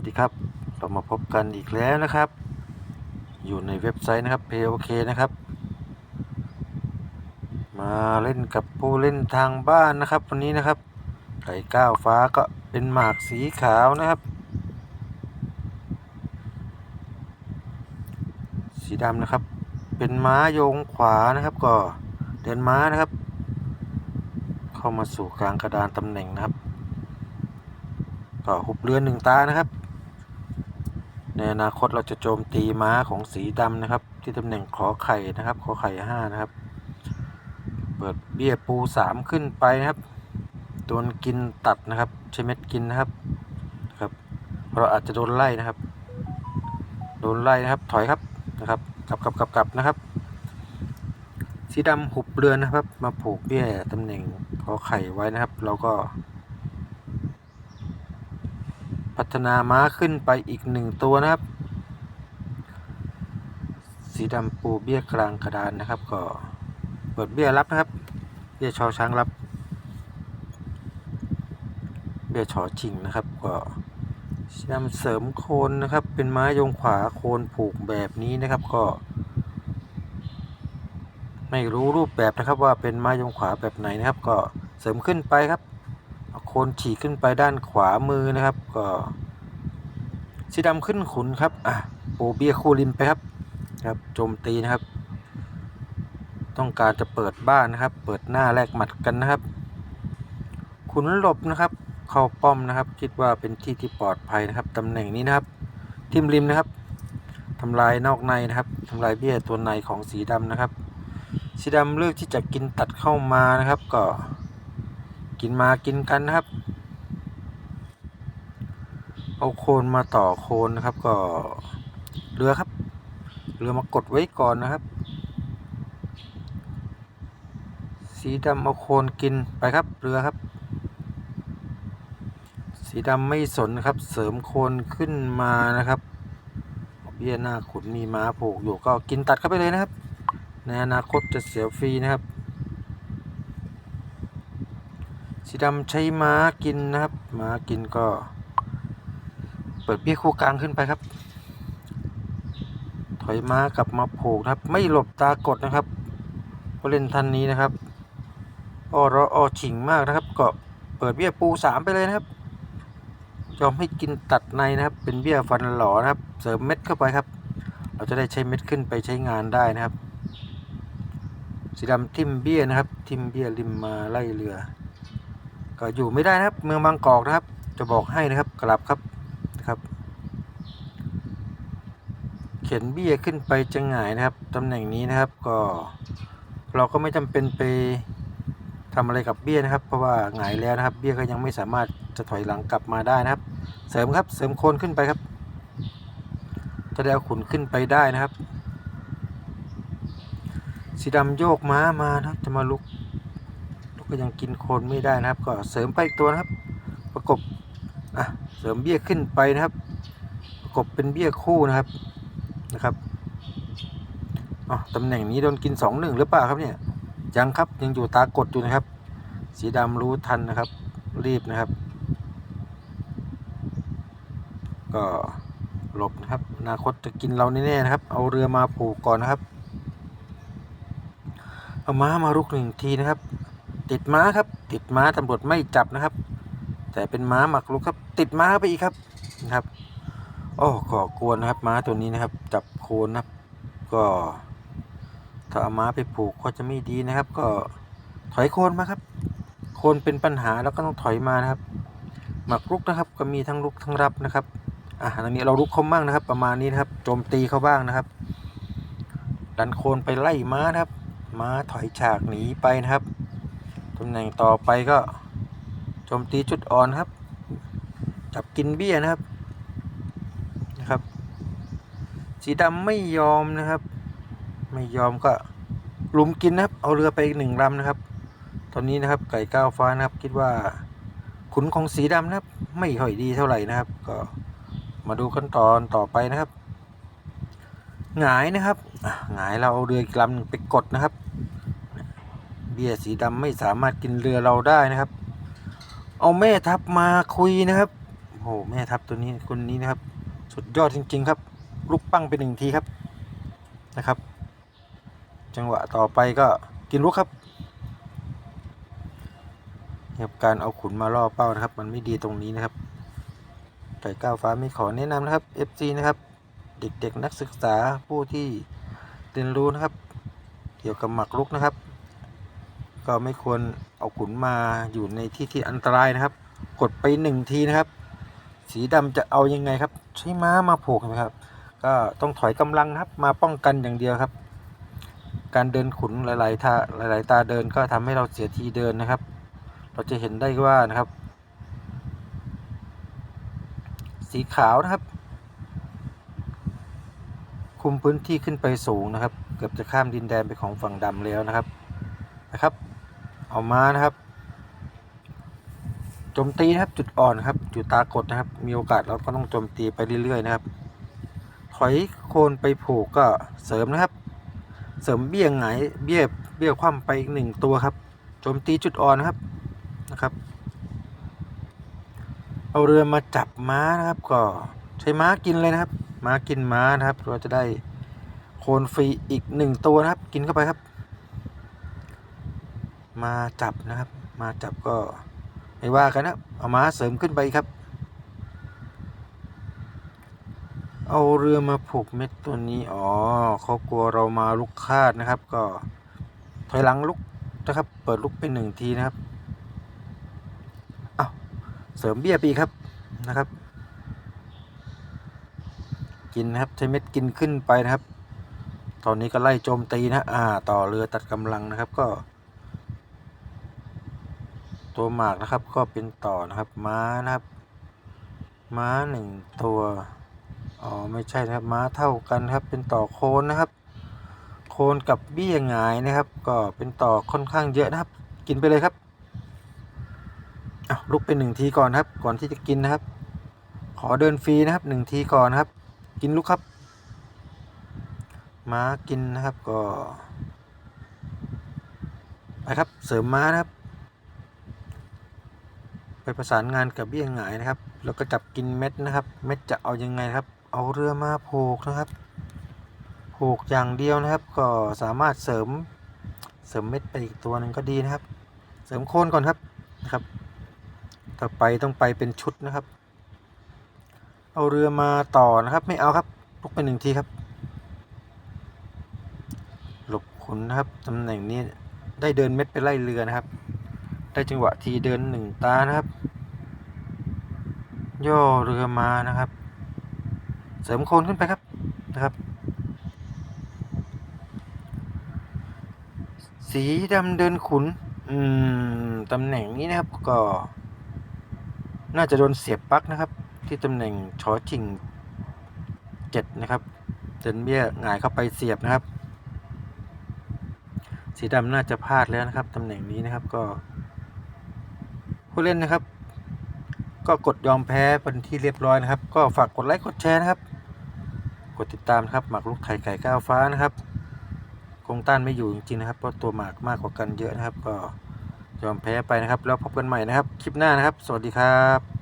วัสดีครับ เรามาพบกันอีกแล้วนะครับ อยู่ในเว็บไซต์นะครับ POK นะครับ มาเล่นกับผู้เล่นทางบ้านนะครับ วันนี้นะครับไก่ก้าวฟ้าก็เป็นหมากสีขาวนะครับ สีดำนะครับ เป็นม้าโยงขวานะครับ ก็เดินม้านะครับ เข้ามาสู่กลางกระดานตำแหน่งนะครับก็หุบเรือหนึ่งตานะครับ ในอนาคตเราจะโจมตีม้าของสีดำนะครับ ที่ตำแหน่งขอไข่นะครับ ขอไข่ห้านะครับ เปิดเบี้ยปูสามขึ้นไปนะครับโดนกินตัดนะครับ ใช้เม็ดกินนะครับครับ เราอาจจะโดนไล่นะครับ โดนไล่นะครับ ถอยครับนะครับกลับกลับกลับกลับนะครับ สีดำหุบเรือนะครับ มาผูกเบี้ยตำแหน่งขอไข่ไว้นะครับ เราก็ พัฒนาม้าขึ้นไปอีกหนึ่งตัวนะครับ สีดำปูเบี้ยกลางกระดานนะครับ ก็เปิดเบี้ยรับนะครับ เบี้ยชอช้างรับ เบี้ยชอชิงนะครับ ก็สีดำเสริมโคนนะครับ เป็นไม้ยงขวาโคนผูกแบบนี้นะครับก็ ไม่รู้รูปแบบนะครับว่าเป็นไม้ยงขวาแบบไหนนะครับ ก็เสริมขึ้นไปครับ โคนฉีกขึ้นไปด้านขวามือนะครับ ก็สีดำขึ้นขุนครับอะปูเบียคูริมไปครับครับโจมตีนะครับ ต้องการจะเปิดบ้านนะครับ เปิดหน้าแลกหมัดกันนะครับ ขุนหลบนะครับ เข้าป้อมนะครับ คิดว่าเป็นที่ที่ปลอดภัยนะครับตำแหน่งนี้นะครับ ทิมริมนะครับทำลายนอกในนะครับทำลายเบี้ยตัวในของสีดำนะครับ สีดำเลือกที่จะกินตัดเข้ามานะครับ ก็ กินมากินกันนะครับ เอาโคนมาต่อโคนนะครับ ก็เรือครับ เรือมากดไว้ก่อนนะครับ สีดำเอาโคนกินไปครับ เรือครับ สีดำไม่สนนะครับ เสริมโคนขึ้นมานะครับเบี้ยหน้าขุนมีม้าผูกอยู่ก็กินตัดเข้าไปเลยนะครับ ในอนาคตจะเสียฟรีนะครับ สีดำใช้ม้ากินนะครับ ม้ากินก็ เปิดเบี้ยคู่กลางขึ้นไปครับ ถอยม้ากลับมาผูกนะครับ ไม่หลบตากดนะครับผู้เล่นท่านนี้นะครับออรออฉิงมากนะครับ ก็เปิดเบี้ยปูสามไปเลยนะครับยอมให้กินตัดในนะครับ เป็นเบี้ยฟันหล่อนะครับ เสริมเม็ดเข้าไปครับ เราจะได้ใช้เม็ดขึ้นไปใช้งานได้นะครับสีดำทิมเบี้ยนะครับ ทิมเบี้ยริมมาไล่เรือ ก็อยู่ไม่ได้นะครับ เมืองบางกอกนะครับ จะบอกให้นะครับกลับครับนะครับ เขียนเบี้ยขึ้นไปจะหงายนะครับตำแหน่งนี้นะครับก็เราก็ไม่จำเป็นไปทำอะไรกับเบี้ยนะครับ เพราะว่าหงายแล้วนะครับ เบี้ยก็ยังไม่สามารถจะถอยหลังกลับมาได้นะครับ เสริมครับเสริมโคนขึ้นไปครับจะได้เอาขุนขึ้นไปได้นะครับ สีดำโยกม้ามานะจะมาลุก ก็ยังกินโคนไม่ได้นะครับ ก็เสริมไปอีกตัวนะครับ ประกบอะเสริมเบี้ยขึ้นไปนะครับ ประกบเป็นเบี้ยคู่นะครับนะครับอ๋อตำแหน่งนี้โดนกินสองหนึ่งหรือเปล่าครับเนี่ยยังครับยังอยู่ตากดอยู่นะครับ สีดำรู้ทันนะครับ รีบนะครับ ก็หลบนะครับอนาคตจะกินเราแน่ๆนะครับ เอาเรือมาผูกก่อนนะครับเอาม้ามารุกหนึ่งทีนะครับ ติดม้าครับ ติดม้าตำรวจไม่จับนะครับ แต่เป็นม้าหมักลุกครับ ติดม้าไปอีกครับนะครับโอ้ก่อกวนนะครับ ม้าตัวนี้นะครับ จับโคนนะครับ ก็ถ้าเอาม้าไปผูกก็จะไม่ดีนะครับ ก็ถอยโคนมาครับ โคนเป็นปัญหาแล้วก็ต้องถอยมานะครับ หมักลุกนะครับ ก็มีทั้งลุกทั้งรับนะครับอะตอนนี้เราลุกเขาบ้างนะครับ ประมาณนี้นะครับโจมตีเขาบ้างนะครับ ดันโคนไปไล่ม้านะครับ ม้าถอยฉากหนีไปนะครับ ตำแหน่งต่อไปก็โจมตีจุดอ่อนครับ จับกินเบี้ยนะครับนะครับ สีดำไม่ยอมนะครับ ไม่ยอมก็ลุมกินนะครับ เอาเรือไปอีกหนึ่งลำนะครับ ตอนนี้นะครับไก่ก้าวฟ้านะครับ คิดว่า ขุนของสีดำนะครับ ไม่ค่อยดีเท่าไหร่นะครับ ก็มาดูขั้นตอนต่อไปนะครับ หงายนะครับหงายเราเอาเรืออีกลำหนึ่งไปกดนะครับ เบี้ยสีดำไม่สามารถกินเรือเราได้นะครับ เอาแม่ทัพมาคุยนะครับโหหแม่ทัพตัวนี้คนนี้นะครับ สุดยอดจริง ๆ ครับ ลูกปั้งไปหนึ่งทีครับนะครับ จังหวะต่อไปก็กินลูกครับนี่ครับการเอาขุนมาล่อเป้านะครับ มันไม่ดีตรงนี้นะครับไก่ก้าวฟ้าไม่ขอแนะนำนะครับ FC นะครับ เด็กๆนักศึกษาผู้ที่เรียนรู้นะครับ เกี่ยวกับหมักลุกนะครับ ก็ไม่ควรเอาขุนมาอยู่ในที่ที่อันตรายนะครับ กดไปหนึ่งทีนะครับ สีดำจะเอายังไงครับ ใช้ม้ามาผูกนะครับ ก็ต้องถอยกำลังครับมาป้องกันอย่างเดียวครับ การเดินขุนหลายๆตาหลาย ๆ ตาเดินก็ทำให้เราเสียทีเดินนะครับ เราจะเห็นได้ว่านะครับ สีขาวนะครับ คุมพื้นที่ขึ้นไปสูงนะครับ เกือบจะข้ามดินแดนไปของฝั่งดำแล้วนะครับนะครับ เอามานะครับโจมตีนะครับจุดอ่อนครับจุดตากดนะครับ มีโอกาสเราก็ต้องโจมตีไปเรื่อยๆนะครับ ถอยโคนไปผูกก็เสริมนะครับ เสริมเบี้ยงหงายเบี้ยเบี้ยคว่ำไปอีกหนึ่งตัวครับโจมตีจุดอ่อนนะครับนะครับ เอาเรือมาจับม้านะครับก็ใช้ม้ากินเลยนะครับ ม้ากินม้านะครับ เราจะได้โคนฟรีอีกหนึ่งตัวนะครับ กินเข้าไปครับ มาจับนะครับ มาจับก็ไม่ว่ากันนะเอาม้าเสริมขึ้นไปครับ เอาเรือมาผูกเม็ดตัวนี้อ๋อเขากลัวเรามาลุกคาดนะครับ ก็ถอยหลังลุกนะครับ เปิดลุกเป็นหนึ่งทีนะครับเอาเสริมเบี้ยปีครับนะครับ กินนะครับใช้เม็ดกินขึ้นไปนะครับ ตอนนี้ก็ไล่โจมตีนะอ่า ต่อเรือตัดกำลังนะครับ ก็ ตัวหมากนะครับ ก็เป็นต่อนะครับ ม้านะครับ ม้าหนึ่งตัว อ๋อ ไม่ใช่นะครับ ม้าเท่ากันครับ เป็นต่อโคนนะครับ โคนกับเบี้ยหงายนะครับ ก็เป็นต่อค่อนข้างเยอะนะครับ กินไปเลยครับลุกเป็นหนึ่งทีก่อนครับ ก่อนที่จะกินนะครับ ขอเดินฟรีนะครับหนึ่งทีก่อนครับ กินลูกครับ ม้ากินนะครับก็ไปครับ เสริมม้านะครับ ปประสานงานกับเบี้ยหงายนะครับ แล้วก็จับกินเม็ดนะครับ เม็ดจะเอายังไงครับ เอาเรือมาผูกนะครับผูกอย่างเดียวนะครับ ก็สามารถเสริมเสริมเม็ดไปอีกตัวหนึ่งก็ดีนะครับ เสริมโคนก่อนครับนะครับ ต่อไปต้องไปเป็นชุดนะครับ เอาเรือมาต่อนะครับ ไม่เอาครับลุกไปหนึ่งทีครับ หลบขุนนะครับตำแหน่งนี้ได้เดินเม็ดไปไล่เรือนะครับ ได้จังหวะทีเดินหนึ่งตานะครับ ย่อเรือมานะครับ เสริมโคนขึ้นไปครับนะครับ สีดำเดินขุน อืมตำแหน่งนี้นะครับก็ น่าจะโดนเสียบปลั๊กนะครับ ที่ตำแหน่งชอชิงเจ็ดนะครับเจนเบี้ยหงายเข้าไปเสียบนะครับ สีดำน่าจะพลาดแล้วนะครับตำแหน่งนี้นะครับก็ผู้เล่นนะครับ ก็กดยอมแพ้เป็นที่เรียบร้อยนะครับ ก็ฝากกดไลค์กดแชร์นะครับ กดติดตามครับหมากลุกไข่ไก่ก้าวฟ้านะครับคงต้านไม่อยู่จริงๆนะครับ เพราะตัวหมากมากกว่ากันเยอะนะครับ ก็ยอมแพ้ไปนะครับ แล้วพบกันใหม่นะครับ คลิปหน้านะครับ สวัสดีครับ